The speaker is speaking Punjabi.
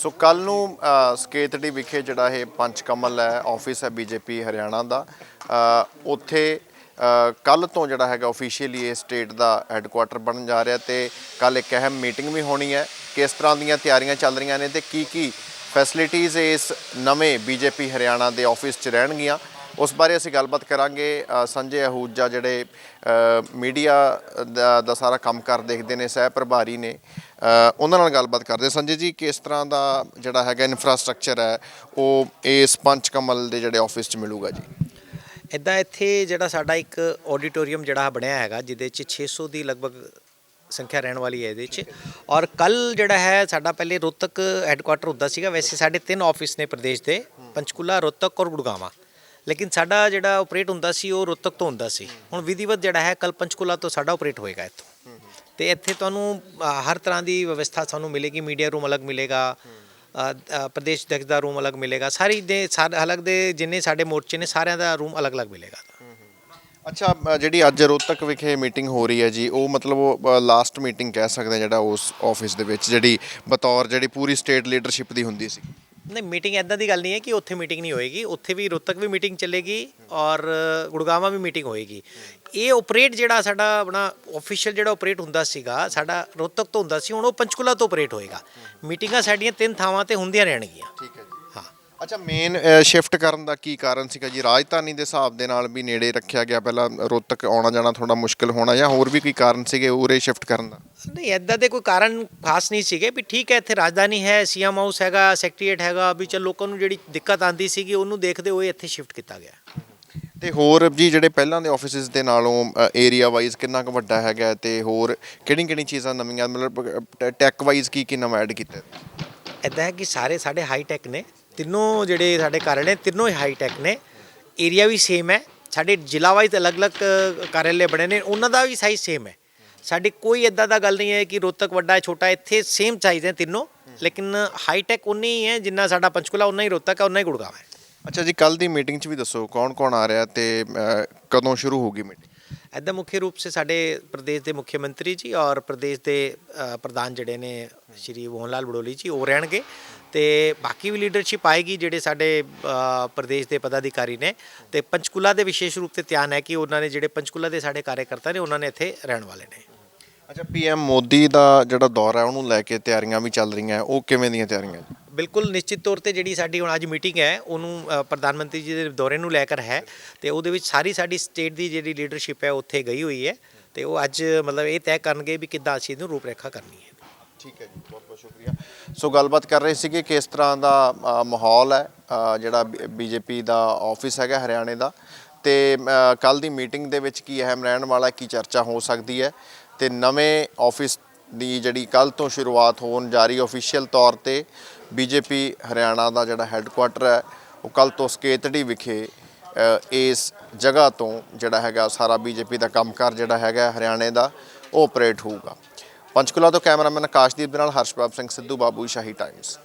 ਸੋ ਕੱਲ ਨੂੰ ਸਕੇਤੜੀ ਵਿਖੇ ਜਿਹੜਾ ਇਹ ਪੰਚ ਕਮਲ ਹੈ, ਆਫਿਸ ਹੈ ਬੀਜੇਪੀ ਹਰਿਆਣਾ ਦਾ। ਉੱਥੇ ਕੱਲ ਤੋਂ ਜਿਹੜਾ ਹੈਗਾ ਆਫੀਸ਼ੀਅਲੀ ਇਹ ਸਟੇਟ ਦਾ ਹੈੱਡਕੁਆਟਰ ਬਣਨ ਜਾ ਰਿਹਾ ਤੇ ਕੱਲ ਇੱਕ ਅਹਿਮ ਮੀਟਿੰਗ ਵੀ ਹੋਣੀ ਹੈ ਕਿਸ ਤਰ੍ਹਾਂ ਦੀਆਂ ਤਿਆਰੀਆਂ ਚੱਲ ਰਹੀਆਂ ਨੇ ਤੇ ਕੀ ਕੀ ਫੈਸਿਲਿਟੀਆਂ ਇਸ ਨਵੇਂ ਬੀਜੇਪੀ ਹਰਿਆਣਾ ਦੇ ਆਫਿਸ 'ਚ ਰਹਿਣਗੀਆਂ। ਉਸ ਬਾਰੇ ਅਸੀਂ ਗੱਲਬਾਤ ਕਰਾਂਗੇ। ਸੰਜੇ ਅਹੂਜਾ ਜਿਹੜੇ ਮੀਡੀਆ ਦਾ ਦਾ ਸਾਰਾ ਕੰਮਕਾਰ ਦੇਖਦੇ ਨੇ, ਸਹਿ ਪ੍ਰਭਾਰੀ ਨੇ। ਉਹਨਾਂ ਨਾਲ ਗੱਲਬਾਤ ਕਰਦੇ ਸੰਜੇ ਜੀ, ਕਿਸ ਤਰ੍ਹਾਂ ਦਾ ਜਿਹੜਾ ਹੈਗਾ ਇਨਫਰਾਸਟ੍ਰਕਚਰ ਹੈ, ਉਹ ਇਸ ਪੰਚ ਕਮਲ ਦੇ ਜਿਹੜੇ ਆਫਿਸ 'ਚ ਮਿਲੂਗਾ ਜੀ? ਇਦਾਂ ਇੱਥੇ ਜਿਹੜਾ ਸਾਡਾ ਇੱਕ ਆਡੀਟੋਰੀਅਮ ਜਿਹੜਾ ਬਣਿਆ ਹੈਗਾ, ਜਿਹਦੇ 'ਚ 600 ਦੀ ਲਗਭਗ ਸੰਖਿਆ ਰਹਿਣ ਵਾਲੀ ਹੈ ਇਹਦੇ 'ਚ। ਔਰ ਕੱਲ ਜਿਹੜਾ ਹੈ, ਸਾਡਾ ਪਹਿਲੇ ਰੋਤਕ ਹੈੱਡਕੁਆਟਰ ਹੁੰਦਾ ਸੀਗਾ, ਵੈਸੇ ਸਾਡੇ ਤਿੰਨ ਆਫਿਸ ਨੇ ਪ੍ਰਦੇਸ਼ ਦੇ, ਪੰਚਕੂਲਾ, ਰੋਹਤਕ ਔਰ ਗੁੜਗਾਵਾਂ। ਲੇਕਿਨ ਸਾਡਾ ਜਿਹੜਾ ਆਪਰੇਟ ਹੁੰਦਾ ਸੀ, ਉਹ ਰੋਹਤਕ ਤੋਂ ਹੁੰਦਾ ਸੀ। ਹੁਣ ਵਿਧੀਵਤ ਜਿਹੜਾ ਹੈ, ਕੱਲ ਪੰਚਕੂਲਾ ਤੋਂ ਸਾਡਾ ਆਪਰੇਟ ਹੋਏਗਾ ਇੱਥੋਂ। ਤੇ ਇੱਥੇ ਤੁਹਾਨੂੰ ਹਰ ਤਰ੍ਹਾਂ ਦੀ ਵਿਵਸਥਾ ਸਾਨੂੰ ਮਿਲੇਗੀ ਮੀਡੀਆ ਰੂਮ ਅਲੱਗ ਮਿਲੇਗਾ ਪ੍ਰਦੇਸ਼ ਅਧਿਕਸ਼ ਦਾ ਰੂਮ ਅਲੱਗ ਮਿਲੇਗਾ, ਸਾਰੀ ਦੇ, ਸਾਰੇ, ਅਲੱਗ ਦੇ ਜਿੰਨੇ ਸਾਡੇ ਮੋਰਚੇ ਨੇ, ਸਾਰਿਆਂ ਦਾ ਰੂਮ ਅਲੱਗ-ਅਲੱਗ ਮਿਲੇਗਾ। ਅੱਛਾ ਜਿਹੜੀ ਅੱਜ ਰੋਹਤਕ ਵਿਖੇ ਮੀਟਿੰਗ ਹੋ ਰਹੀ ਹੈ ਜੀ, ਉਹ ਮਤਲਬ ਉਹ ਲਾਸਟ ਮੀਟਿੰਗ ਕਹਿ ਸਕਦੇ ਹਾਂ ਜਿਹੜਾ ਉਸ ਆਫਿਸ ਦੇ ਵਿੱਚ, ਜਿਹੜੀ ਬਤੌਰ ਜਿਹੜੀ ਪੂਰੀ ਸਟੇਟ ਲੀਡਰਸ਼ਿਪ ਦੀ ਹੁੰਦੀ ਸੀ। ਨਹੀਂ ਮੀਟਿੰਗ ਐਦਾਂ ਦੀ ਗੱਲ ਨਹੀਂ ਹੈ ਕਿ ਉੱਥੇ ਮੀਟਿੰਗ ਨਹੀਂ ਹੋਏਗੀ। ਉੱਥੇ ਵੀ ਰੋਹਤਕ ਵੀ ਮੀਟਿੰਗ ਚੱਲੇਗੀ ਔਰ ਗੁੜਗਾਵਾਂ ਵੀ ਮੀਟਿੰਗ ਹੋਏਗੀ। ਇਹ ਆਪਰੇਟ ਜਿਹੜਾ ਸਾਡਾ ਆਪਣਾ ਆਫੀਸ਼ੀਅਲ ਜਿਹੜਾ ਆਪਰੇਟ ਹੁੰਦਾ ਸੀਗਾ ਸਾਡਾ ਰੋਹਤਕ ਤੋਂ ਹੁੰਦਾ ਸੀ ਹੁਣ ਉਹ ਪੰਚਕੂਲਾ ਤੋਂ ਆਪਰੇਟ ਹੋਏਗਾ। ਮੀਟਿੰਗਾਂ ਸਾਡੀਆਂ ਤਿੰਨ ਥਾਵਾਂ ਤੇ ਹੁੰਦੀਆਂ ਰਹਿਣਗੀਆਂ। ਠੀਕ ਹਾਂ ਅੱਛਾ ਮੇਨ ਸ਼ਿਫਟ ਕਰਨ ਦਾ ਕੀ ਕਾਰਨ ਸੀਗਾ ਜੀ? ਰਾਜਧਾਨੀ ਦੇ ਹਿਸਾਬ ਦੇ ਨਾਲ ਵੀ ਨੇੜੇ ਰੱਖਿਆ ਗਿਆ ਪਹਿਲਾਂ ਰੋਹਤਕ ਆਉਣਾ ਜਾਣਾ ਥੋੜਾ ਮੁਸ਼ਕਲ ਹੋਣਾ ਜਾਂ ਹੋਰ ਵੀ ਕੋਈ ਕਾਰਨ ਸੀਗੇ ਉਰੇ ਸ਼ਿਫਟ ਕਰਨ ਦਾ? ਨਹੀਂ ਐਦਾਂ ਦੇ ਕੋਈ ਕਾਰਨ ਖਾਸ ਨਹੀਂ ਸੀਗੇ ਵੀ ਠੀਕ ਹੈ ਇੱਥੇ ਰਾਜਧਾਨੀ ਹੈ ਸੀਐਮ ਹਾਊਸ ਹੈਗਾ ਸੈਕਟਰੀਏਟ ਹੈਗਾ ਵੀ ਚਲ ਲੋਕਾਂ ਨੂੰ ਜਿਹੜੀ ਦਿੱਕਤ ਆਂਦੀ ਸੀਗੀ ਉਹਨੂੰ ਦੇਖਦੇ ਹੋਏ ਇੱਥੇ ਸ਼ਿਫਟ ਕੀਤਾ ਗਿਆ। ਤੇ ਹੋਰ ਜੀ ਜਿਹੜੇ ਪਹਿਲਾਂ ਦੇ ਆਫਿਸਿਸ ਦੇ ਨਾਲੋਂ ਏਰੀਆ ਵਾਈਜ਼ ਕਿੰਨਾ ਕੁ ਵੱਡਾ ਹੈਗਾ ਤੇ ਹੋਰ ਕਿਹੜੀਆਂ ਕਿਹੜੀਆਂ ਚੀਜ਼ਾਂ ਨਵੀਆਂ ਮਤਲਬ ਟੈਕ ਵਾਈਜ਼ ਕੀ ਕੀ ਨਵਾਂ ਐਡ ਕੀਤਾ? ਇਦਾਂ ਹੈ ਕਿ ਸਾਰੇ ਸਾਡੇ ਹਾਈ ਟੈਕ ਨੇ। ਤਿੰਨੋਂ ਜਿਹੜੇ ਸਾਡੇ ਕਾਰਜ ਨੇ ਤਿੰਨੋਂ ਹੀ ਹਾਈ ਟੈਕ ਨੇ। ਏਰੀਆ ਵੀ ਸੇਮ ਹੈ। ਸਾਡੇ ਜ਼ਿਲ੍ਹਾ ਵਾਈਜ਼ ਅਲੱਗ-ਅਲੱਗ ਕਾਰਜਾਲੇ ਬਣੇ ਨੇ। ਉਹਨਾਂ ਦਾ ਵੀ ਸਾਈਜ਼ ਸੇਮ ਹੈ। ਸਾਡੀ ਕੋਈ ਇਦਾਂ ਦਾ ਗੱਲ ਨਹੀਂ ਹੈ ਕਿ ਰੋਹਤਕ ਵੱਡਾ ਹੈ ਛੋਟਾ ਇੱਥੇ ਸੇਮ ਸਾਈਜ਼ ਹੈ ਤਿੰਨੋਂ। ਲੇਕਿਨ ਹਾਈ ਟੈਕ ਉਨੀ ਹੀ ਹੈ ਜਿੰਨਾ ਸਾਡਾ ਪੰਚਕੂਲਾ ਉਨਾ ਹੀ ਰੋਹਤਕ ਹੈ ਉਨਾ ਹੀ ਗੁੜਗਾਵਾਂ ਹੈ। ਅੱਛਾ ਜੀ ਕੱਲ ਦੀ ਮੀਟਿੰਗ 'ਚ ਵੀ ਦੱਸੋ ਕੌਣ ਕੌਣ ਆ ਰਿਹਾ ਤੇ ਕਦੋਂ ਸ਼ੁਰੂ ਹੋਗੀ ਮੀਟਿੰਗ ਇੱਦਾਂ ਮੁੱਖ ਰੂਪ ਸੇ ਸਾਡੇ ਪ੍ਰਦੇਸ਼ ਦੇ ਮੁੱਖ ਮੰਤਰੀ ਜੀ ਔਰ ਪ੍ਰਦੇਸ਼ ਦੇ ਪ੍ਰਧਾਨ ਜਿਹੜੇ ਨੇ ਸ਼੍ਰੀ ਮੋਹਨ ਲਾਲ ਬੜੋਲੀ ਜੀ ਉਹ ਰਹਿਣਗੇ। ਤੇ ਬਾਕੀ ਵੀ ਲੀਡਰਸ਼ਿਪ ਆਏਗੀ ਜਿਹੜੇ ਸਾਡੇ ਪ੍ਰਦੇਸ਼ ਦੇ ਪਦਾਧਿਕਾਰੀ ਨੇ। ਤੇ ਪੰਚਕੂਲਾ ਦੇ ਵਿਸ਼ੇਸ਼ ਰੂਪ ਤੇ ਧਿਆਨ ਹੈ ਕਿ ਉਹਨਾਂ ਨੇ ਜਿਹੜੇ ਪੰਚਕੂਲਾ ਦੇ ਸਾਡੇ ਕਾਰਜਕਰਤਾ ਨੇ ਉਹਨਾਂ ਨੇ ਇੱਥੇ ਰਹਿਣ ਵਾਲੇ ਨੇ। ਅੱਛਾ ਪੀਐਮ ਮੋਦੀ ਦਾ ਜਿਹੜਾ ਦੌਰਾ ਹੈ ਉਹਨੂੰ ਲੈ ਕੇ ਤਿਆਰੀਆਂ ਵੀ ਚੱਲ ਰਹੀਆਂ ਉਹ ਕਿਵੇਂ ਦੀਆਂ ਤਿਆਰੀਆਂ? ਬਿਲਕੁਲ ਨਿਸ਼ਚਿਤ ਤੌਰ ਤੇ ਜਿਹੜੀ ਸਾਡੀ ਹੁਣ ਅੱਜ ਮੀਟਿੰਗ ਹੈ ਉਹਨੂੰ ਪ੍ਰਧਾਨ ਮੰਤਰੀ ਜੀ ਦੇ ਦੌਰੇ ਨੂੰ ਲੈ ਕੇ ਹੈ। ਤੇ ਉਹਦੇ ਵਿੱਚ ਸਾਰੀ ਸਾਡੀ ਸਟੇਟ ਦੀ ਜਿਹੜੀ ਲੀਡਰਸ਼ਿਪ ਹੈ ਉੱਥੇ ਗਈ ਹੋਈ ਹੈ। ਤੇ ਉਹ ਅੱਜ ਮਤਲਬ ਇਹ ਤੈਅ ਕਰਨਗੇ ਵੀ ਕਿੱਦਾਂ ਅਸੀਂ ਇਹਨੂੰ ਰੂਪਰੇਖਾ ਕਰਨੀ ਹੈ। ਠੀਕ ਹੈ ਜੀ ਬਹੁਤ ਬਹੁਤ ਸ਼ੁਕਰੀਆ। ਸੋ ਗੱਲਬਾਤ ਕਰ ਰਹੇ ਸੀਗੇ ਕਿਸ ਤਰ੍ਹਾਂ ਦਾ ਅ, ਮਾਹੌਲ ਹੈ ਅ, ਜਿਹੜਾ ਬੀਜੇਪੀ ਦਾ ਆਫਿਸ ਹੈਗਾ ਹਰਿਆਣੇ ਦਾ। ਤੇ ਕੱਲ ਦੀ ਮੀਟਿੰਗ ਦੇ ਵਿੱਚ ਕੀ ਅਹਿਮ ਰਹਿਣ ਵਾਲਾ ਕੀ ਚਰਚਾ ਹੋ ਸਕਦੀ ਹੈ? ਤੇ ਨਵੇਂ ਆਫਿਸ ਦੀ ਜਿਹੜੀ ਕੱਲ ਤੋਂ ਸ਼ੁਰੂਆਤ ਹੋਣ ਜਾ ਰਹੀ ਅਫੀਸ਼ੀਅਲ ਤੌਰ ਤੇ ਬੀਜੇਪੀ ਹਰਿਆਣਾ ਦਾ ਜਿਹੜਾ ਹੈੱਡਕੁਆਟਰ ਹੈ ਉਹ ਕੱਲ ਤੋਂ ਸਕੇਤੜੀ ਵਿਖੇ ਅ, ਇਸ ਜਗ੍ਹਾ ਤੋਂ ਜਿਹੜਾ ਹੈਗਾ ਸਾਰਾ ਬੀਜੇਪੀ ਦਾ ਕੰਮਕਾਰ ਜਿਹੜਾ ਹੈਗਾ ਹਰਿਆਣੇ ਦਾ ਉਹ ਆਪਰੇਟ ਹੋਊਗਾ। ਪੰਚਕੁਲਾ ਤੋਂ ਕੈਮਰਾਮੈਨ ਆਕਾਸ਼ਦੀਪ ਦੇ ਨਾਲ ਹਰਸ਼ਪ੍ਰਭ ਸਿੰਘ ਸਿੱਧੂ ਬਾਬੂ ਸ਼ਾਹੀ ਟਾਈਮਸ